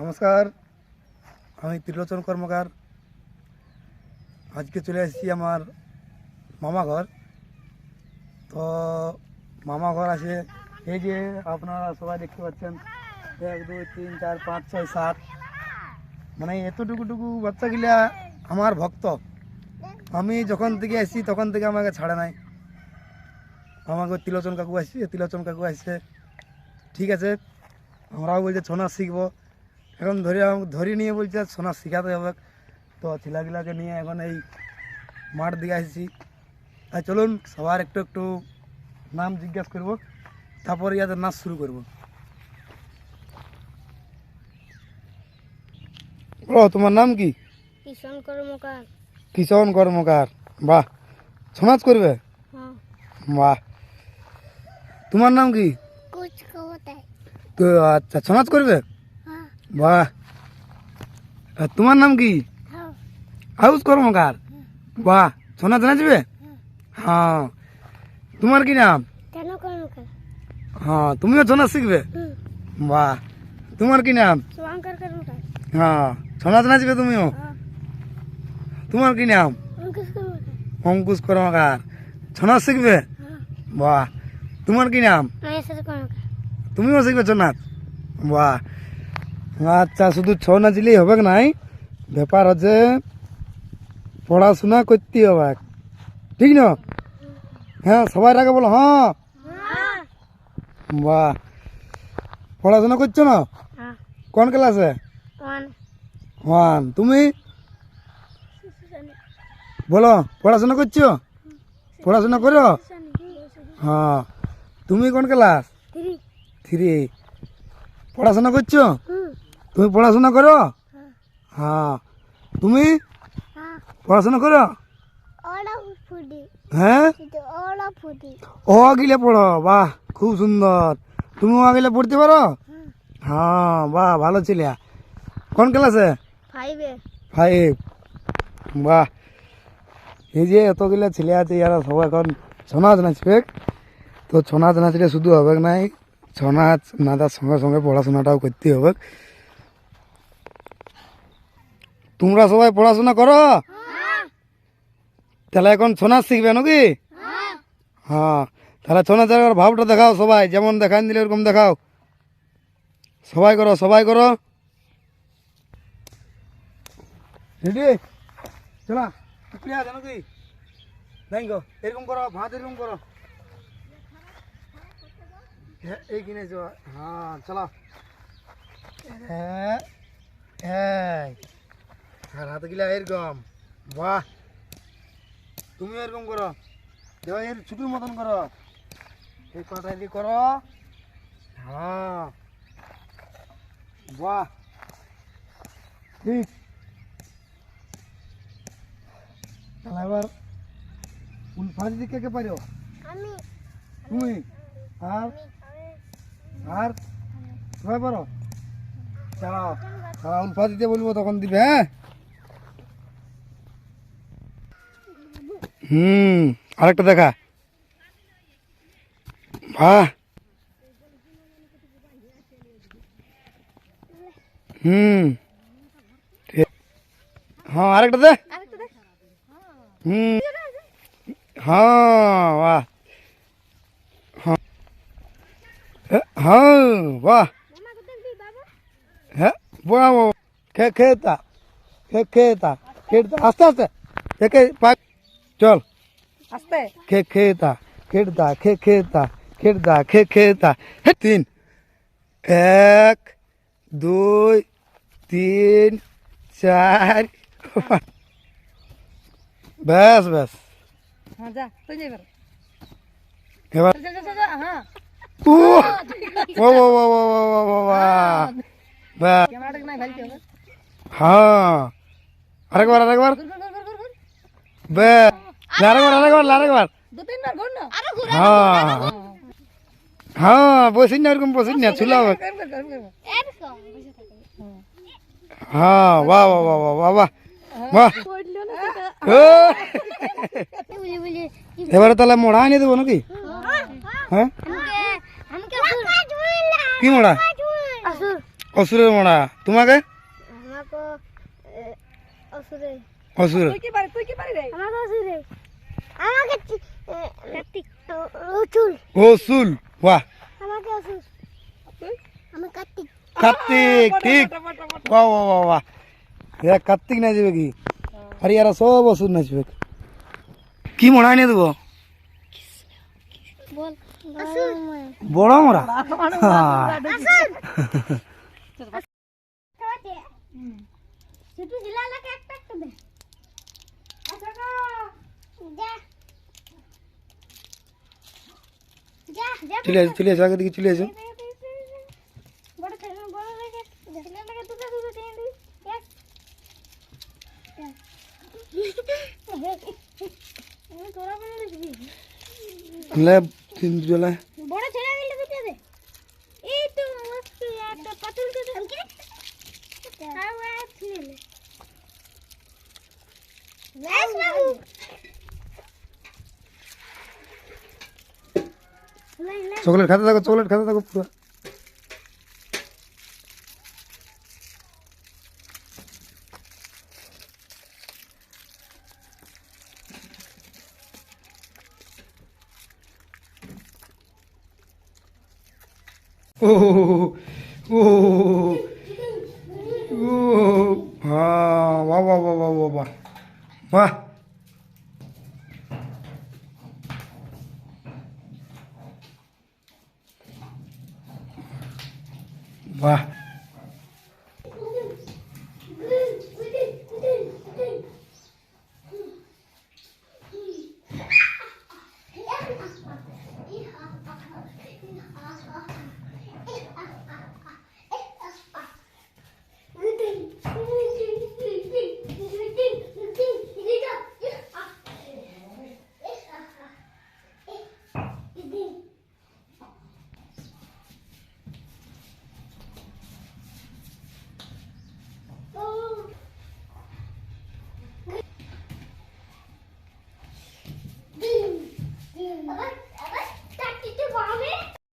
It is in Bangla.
নমস্কার, আমি ত্রিলোচন কর্মকার। আজকে চলে এসেছি আমার মামা ঘর। তো মামা ঘর আছে, এই যে আপনারা সবাই দেখতে পাচ্ছেন, এক, দুই, তিন, চার, পাঁচ, ছয়, সাত। মানে এতটুকুটুকু বাচ্চাগুলা আমার ভক্ত। আমি যখন থেকে আসছি তখন থেকে আমাকে ছাড়ে নাই। আমাকে তিলোচন কাকু আসছে তিলোচন কাকু আসছে। ঠিক আছে, আমরাও বলছে ছৌ নাচ শিখব। এখন ধরে ধরে নিয়ে বলছে নাচ শেখাতে হবে। তো ছেলেগুলাকে নিয়ে এখন এই মাঠ দিকে আসছি। আর চলুন সবার একটু একটু নাম জিজ্ঞাসা করব তারপরে ইয়াদের নাচ শুরু করব। ও তোমার নাম কি? কিষণ কর্মকার। কিষণ কর্মকার। বাহ নাচ করবে? হ্যাঁ। বাহ। তোমার নাম কি? তো আচ্ছা নাচ করবে? বাহ। তোমার নাম কি? হাউস কর্মকার? বাহ ছৌ নাচ নাচবে হ্যাঁ। তোমার কি নাম? হ্যাঁ তুমিও নাচ শিখবে? বাহ। তোমার কি নাম? হ্যাঁ ছৌ নাচ নাচবে তুমিও? হ্যাঁ। তোমার কি নাম? অঙ্কুশ কর্মকার। কর্মকার। শিখবে? হ্যাঁ। বাহ। তোমার কি নাম? তুমিও শিখবে ছৌ নাচ বাহ। আচ্ছা শুধু ছৌ নাচলেই হবে কি নাই? ব্যাপার হচ্ছে পড়াশোনা করতে হবে। ঠিক না? হ্যাঁ সবাই আগে বলো হ্যাঁ? বাহ। পড়াশোনা করছ না? হ্যাঁ। কোন ক্লাসে? ওয়ান। তুমি? বলো পড়াশোনা করছ? পড়াশোনা করো? হ্যাঁ। তুমি কোন ক্লাস? থ্রি। পড়াশোনা করছ? তুমি পড়াশোনা করো? হ্যাঁ। তুমি? হ্যাঁ। পড়াশোনা করো? হ্যাঁ? ও গিলে পড়ো বাহ খুব সুন্দর। তুমি ও গিলে পড়তে পারো? হ্যাঁ বাহ ভালো ছিলে। কোন ক্লাসে? ফাইভে। বাহ। এই যে এতগুলো ছেলে আছে যারা সব এখন ছৌ নাচ নাচবে। তো ছৌ নাচ নাচলে শুধু হবে নাই ছৌ নাচ নাচার সঙ্গে সঙ্গে পড়াশোনাটাও করতে হবে। তোমরা সবাই পড়াশোনা করো? তাহলে এখন ছৌ নাচ শিখবে নাকি? হ্যাঁ। তাহলে ছৌ নাচের ভাবটা দেখাও সবাই যেমন দেখান দিলে ওরকম দেখাও। সবাই করো সবাই করো। রেডি চলা টুকরি আছে নাকি? নাই গো এরকম করো ভাত এরকম করো। হ্যাঁ এই কিনেছো? হ্যাঁ চলো। হ্যাঁ হ্যাঁ আর হাতে গিলা এরকম। বাহ। তুমি এরকম করো। দেওয়া এর ছুটির মতন করো। এই কথা এদিকে করো। হ্যাঁ। বাহ। ঠিক। তাহলে এবার উলফাজি দিকে কে পারো? আমি। তুমি। আর? আর? সবাই পারো? হ্যাঁ উলফা দিতে বলব তখন দিবে হ্যাঁ? হুম আরেকটা দেখা। বাহ। হুম। হ্যাঁ আরেকটা দে। হুম। হ্যাঁ বাহ। হ্যাঁ। হ্যাঁ বাহ। মামা কোথায় দিই বাবা হ্যাঁ বাহ খে খেতা খেতা খেতা আস্তে আস্তে। একে পাক চল আস্তে খে খেতা খেড়দা খে খেতা খেড়দা খে খেতা হে তিন এক দুই তিন চার ব্যাস ব্যাস হ্যাঁ যা তুই যাই এবার এবার যা, যা, যা, যা, হ্যাঁ ও ও ও ও ও ও ও ব্যাস ক্যামেরাটা নাই ভালতে হবে হ্যাঁ আরেকবার আরেকবার ঘুর, ঘুর, ঘুর, ঘুর, ঘুর, ঘুর। ব্যাস আরেকবার আরেকবার আরেকবার ঘুর হ্যাঁ হ্যাঁ। বসিন না এরকম বসিন না। এরকম হ্যাঁ বাহ বাহ বাহ বাহ বাহ বুঝি এবারে তাহলে মোড়া এনে দেবো নাকি? হ্যাঁ। কি মোড়া? অসুরের মোড়া। তোমাকে? আমাকে অসুরে। তুই কি পারি তুই কি পারি রে? আমাকে অসুরে আমাকে কার্তিক। চুল অসুল বাহ। আমাকে অসুর আমি কার্তিক। কার্তিক ঠিক। বাহ বাহ বাহ বাহ। এরা কার্তিক নাচবে কি? আর এরা সব অসুর নাচবে কি মোড়া নিয়ে দেবো? বল। অসুর বড় মোড়া হ্যাঁ। জেলা লাগে একটা একটা দে যা যা যা চলে আসো চলে আসো আগে দিকে চলে আসো বড় তিন বড় লাগে ছেলে লাগে দুটো দুটো তিন দুই এক আমি তোরা বলে দেখবি লে তিন জলায় বড় ছেলে গেলে দুটো দে এই তো মস্ত একটা পাতুল তো আমি কি আর আর ছেলে লাইস বাবু লাই লাই চকলেট খাতে থাকো চকলেট খাতে থাকো পুরো ও ও ও হ্যাঁ বাহ বাহ বাহ বাহ বাহ বাহ 乖